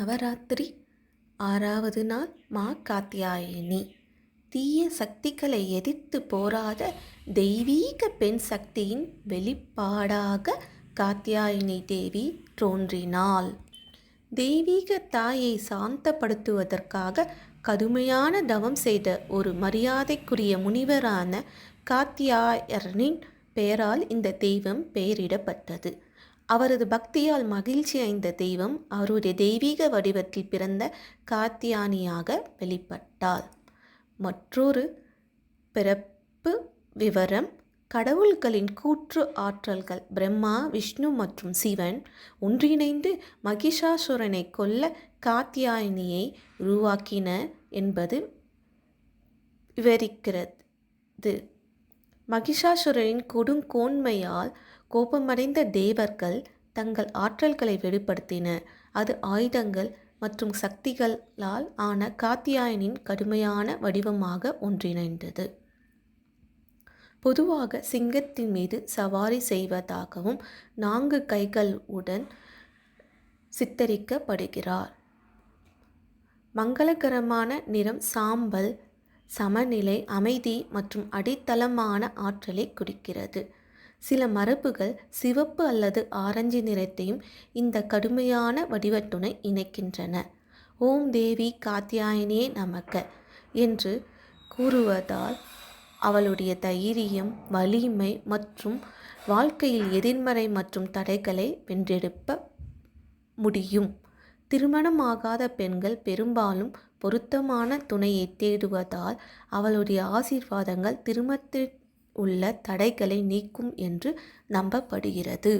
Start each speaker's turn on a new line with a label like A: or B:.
A: நவராத்திரி. ஆறாவது நாள் மா காத்தியாயினி. தீய சக்திகளை எதிர்த்து போராத தெய்வீக பெண் சக்தியின் வெளிப்பாடாக காத்தியாயினி தேவி தோன்றினாள். தெய்வீக தாயை சாந்தப்படுத்துவதற்காக கடுமையான தவம் செய்த ஒரு மரியாதைக்குரிய முனிவரான காத்தியாயரனின் பெயரால் இந்த தெய்வம் பெயரிடப்பட்டது. அவரது பக்தியால் மகிழ்ச்சி அடைந்த தெய்வம் அவருடைய தெய்வீக வடிவத்தில் பிறந்த காத்தியானியாக வெளிப்பட்டாள் மற்றொரு பிறப்பு விவரம் கடவுள்களின் கூற்று ஆற்றல்கள் பிரம்மா விஷ்ணு மற்றும் சிவன் ஒன்றிணைந்து மகிஷாசுரனை கொல்ல காத்தியாயினியை உருவாக்கின என்பது விவரிக்கிறது. மகிஷாசுரனின் கொடுங்கோன்மையால் கோபமடைந்த தேவர்கள் தங்கள் ஆற்றல்களை வெளிப்படுத்தின அது ஆயுதங்கள் மற்றும் சக்திகளால் ஆன காத்தியாயனின் கடுமையான வடிவமாக ஒன்றிணைந்தது. பொதுவாக சிங்கத்தின் மீது சவாரி செய்வதாகவும் நான்கு கைகளுடன் சித்தரிக்கப்படுகிறார். மங்களகரமான நிறம் சாம்பல் சமநிலை அமைதி மற்றும் அடித்தளமான ஆற்றலை குறிக்கிறது. சில மரபுகள் சிவப்பு அல்லது ஆரஞ்சு நிறத்தையும் இந்த கடுமையான வடிவத்துடன் இணைக்கின்றன. ஓம் தேவி காத்தியாயனியே நமக்க என்று கூறுவதால் அவளுடைய தைரியம் வலிமை மற்றும் வாழ்க்கையில் எதிர்மறை மற்றும் தடைகளை வென்றெடுப்ப முடியும். திருமணமாகாத பெண்கள் பெரும்பாலும் பொருத்தமான துணையை தேடுவதால் அவளுடைய ஆசீர்வாதங்கள் திருமணத்தில் உள்ள தடைகளை நீக்கும் என்று நம்பப்படுகிறது.